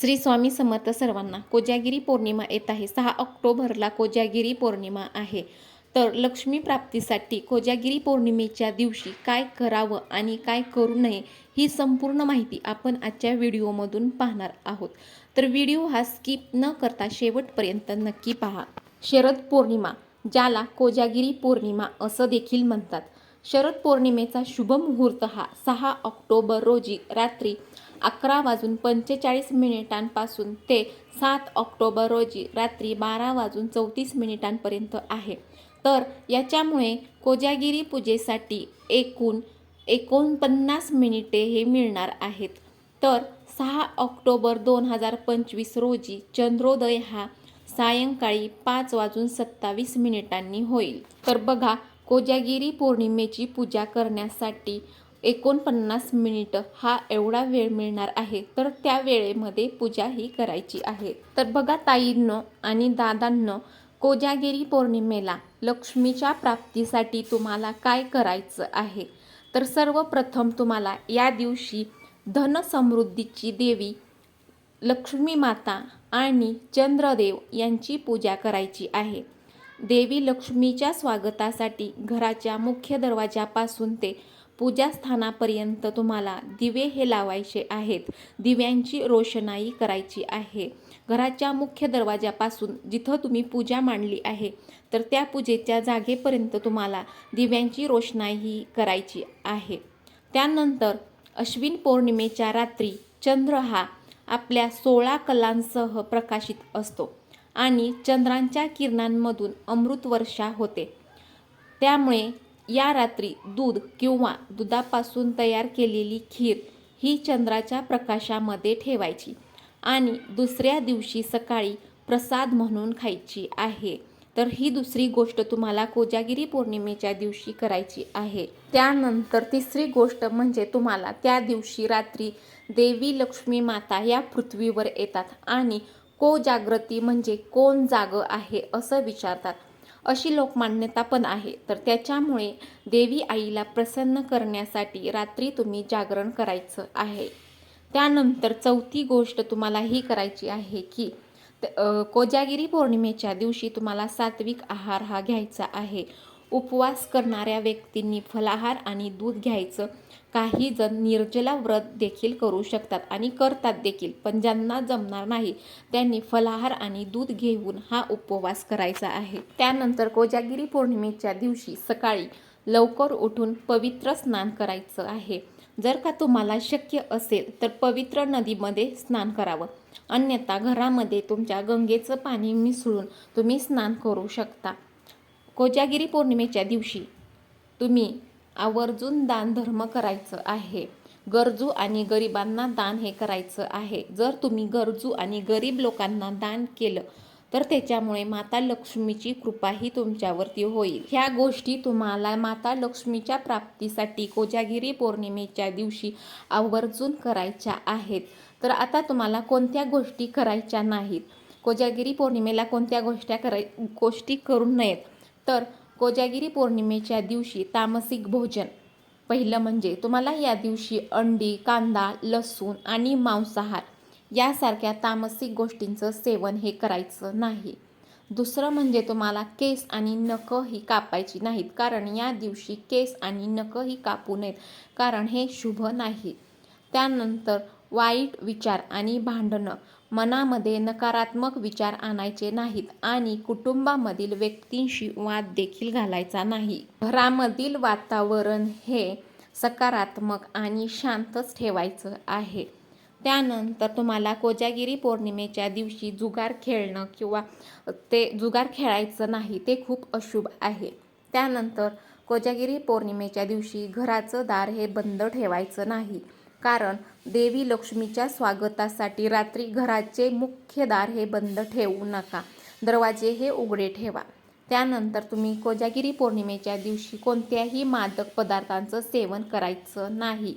श्री स्वामी समर्थ सर्वांना कोजागिरी पौर्णिमा येत आहे. सहा ऑक्टोबरला कोजागिरी पौर्णिमा आहे. तर लक्ष्मी प्राप्तीसाठी कोजागिरी पौर्णिमेच्या दिवशी काय करावं आणि काय करू नये ही संपूर्ण माहिती आपण आजच्या व्हिडिओमधून पाहणार आहोत. तर व्हिडिओ हा स्किप न करता शेवटपर्यंत नक्की पहा. शरद पौर्णिमा ज्याला कोजागिरी पौर्णिमा असं देखील म्हणतात. शरद पौर्णिमेचा शुभ मुहूर्त हा सहा ऑक्टोबर रोजी रात्री अकरा वाजून पंचेचाळीस मिनिटांपासून ते सात ऑक्टोबर रोजी रात्री बारा वाजून चौतीस मिनिटांपर्यंत आहे. तर याच्यामुळे कोजागिरी पूजेसाठी एकूण एकोणपन्नास मिनिटे हे मिळणार आहेत. तर सहा ऑक्टोबर दोन हजार पंचवीस रोजी चंद्रोदय हा सायंकाळी पाच वाजून सत्तावीस मिनिटांनी होईल. तर बघा कोजागिरी पौर्णिमेची पूजा करण्यासाठी एकोणपन्नास मिनिटं हा एवढा वेळ मिळणार आहे. तर त्या वेळेमध्ये पूजा ही करायची आहे. तर बघा ताईंनो आणि दादांनो कोजागिरी पौर्णिमेला लक्ष्मीच्या प्राप्तीसाठी तुम्हाला काय करायचं आहे? तर सर्वप्रथम तुम्हाला या दिवशी धनसमृद्धीची देवी लक्ष्मी माता आणि चंद्रदेव यांची पूजा करायची आहे. देवी लक्ष्मीच्या स्वागतासाठी घराच्या मुख्य दरवाजापासून ते पूजास्थानापर्यंत तुम्हाला दिवे हे लावायचे आहेत. दिव्यांची रोषणाई करायची आहे. घराच्या मुख्य दरवाजापासून जिथं तुम्ही पूजा मांडली आहे तर त्या पूजेच्या जागेपर्यंत तुम्हाला दिव्यांची रोषणाई करायची आहे. त्यानंतर अश्विन पौर्णिमेच्या रात्री चंद्र हा आपल्या सोळा कलांसह प्रकाशित असतो. आणि चंद्रांच्या किरणांमधून अमृतवर्षा होते. त्यामुळे या रात्री दूध किंवा दुधापासून तयार केलेली खीर ही चंद्राच्या प्रकाशामध्ये ठेवायची आणि दुसऱ्या दिवशी सकाळी प्रसाद म्हणून खायची आहे. तर ही दुसरी गोष्ट तुम्हाला कोजागिरी पौर्णिमेच्या दिवशी करायची आहे. त्यानंतर तिसरी गोष्ट म्हणजे तुम्हाला त्या दिवशी रात्री देवी लक्ष्मी माता या पृथ्वीवर येतात आणि को जागृती म्हणजे कोण जाग आहे असं विचारतात. अशी लोकमान्यता पण आहे. तर त्याच्यामुळे देवी आईला प्रसन्न करण्यासाठी रात्री तुम्ही जागरण करायचं आहे. त्यानंतर चौथी गोष्ट तुम्हाला ही करायची आहे की कोजागिरी पौर्णिमेच्या दिवशी तुम्हाला सात्विक आहार हा घ्यायचा आहे. उपवास करणाऱ्या व्यक्तींनी फलाहार आणि दूध घ्यायचं. काही जण निर्जला व्रत देखील करू शकतात आणि करतात देखील पण ज्यांना जमणार नाही त्यांनी फलाहार आणि दूध घेऊन हा उपवास करायचा आहे. त्यानंतर कोजागिरी पौर्णिमेच्या दिवशी सकाळी लवकर उठून पवित्र स्नान करायचं आहे. जर का तुम्हाला शक्य असेल तर पवित्र नदीमध्ये स्नान करावं. अन्यथा घरामध्ये तुमच्या गंगेचं पाणी मिसळून तुम्ही स्नान करू शकता. कोजागिरी पौर्णिमेच्या दिवशी तुम्ही आवर्जून दान धर्म करायचं आहे. गरजू आणि गरिबांना दान हे करायचं आहे. जर तुम्ही गरजू आणि गरीब लोकांना दान केलं तर त्याच्यामुळे माता लक्ष्मीची कृपाही तुमच्यावरती होईल. ह्या गोष्टी तुम्हाला माता लक्ष्मीच्या प्राप्तीसाठी कोजागिरी पौर्णिमेच्या दिवशी आवर्जून करायच्या आहेत. तर आता तुम्हाला कोणत्या गोष्टी करायच्या नाहीत? कोजागिरी पौर्णिमेला कोणत्या गोष्टी कराय गोष्टी करू नयेत? तर कोजागिरी पौर्णिमेच्या दिवशी तामसिक भोजन. पहिलं म्हणजे तुम्हाला या दिवशी अंडी कांदा लसूण आणि मांसाहार यासारख्या तामसिक गोष्टींचं सेवन हे करायचं नाही. दुसरं म्हणजे तुम्हाला केस आणि नखं ही कापायची नाहीत कारण या दिवशी केस आणि नखं ही कापू नयेत कारण हे शुभ नाही. त्यानंतर वाईट विचार आणि भांडणं मनामध्ये नकारात्मक विचार आणायचे नाहीत आणि कुटुंबामधील व्यक्तींशी वाद देखील घालायचा नाही. घरामधील वातावरण हे सकारात्मक आणि शांतच ठेवायचं आहे. त्यानंतर तुम्हाला कोजागिरी पौर्णिमेच्या दिवशी जुगार खेळणं किंवा ते जुगार खेळायचं नाही ते खूप अशुभ आहे. त्यानंतर कोजागिरी पौर्णिमेच्या दिवशी घराचं दार हे बंद ठेवायचं नाही. कारण देवी लक्ष्मीच्या स्वागतासाठी रात्री घराचे मुख्य दार हे बंद ठेवू नका. दरवाजे हे उघडे ठेवा. त्यानंतर तुम्ही कोजागिरी पौर्णिमेच्या दिवशी कोणत्याही मादक पदार्थांचं सेवन करायचं नाही.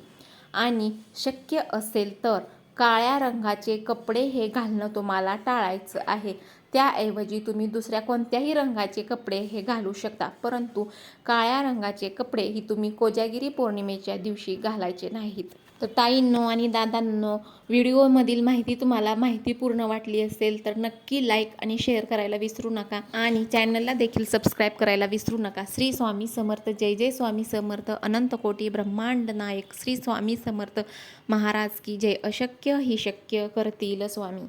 आणि शक्य असेल तर काळ्या रंगाचे कपडे हे घालणं तुम्हाला टाळायचं आहे. त्याऐवजी तुम्ही दुसऱ्या कोणत्याही रंगाचे कपडे हे घालू शकता. परंतु काळ्या रंगाचे कपडे ही तुम्ही कोजागिरी पौर्णिमेच्या दिवशी घालायचे नाहीत. तर ताईंनो आणि दादांनो व्हिडिओमधील माहिती तुम्हाला माहितीपूर्ण वाटली असेल तर नक्की लाईक आणि शेअर करायला विसरू नका. आणि चॅनलला देखील सबस्क्राईब करायला विसरू नका. श्री स्वामी समर्थ जय जय स्वामी समर्थ अनंत कोटी ब्रह्मांड नायक श्री स्वामी समर्थ महाराज की जय. अशक्य ही शक्य करतील स्वामी.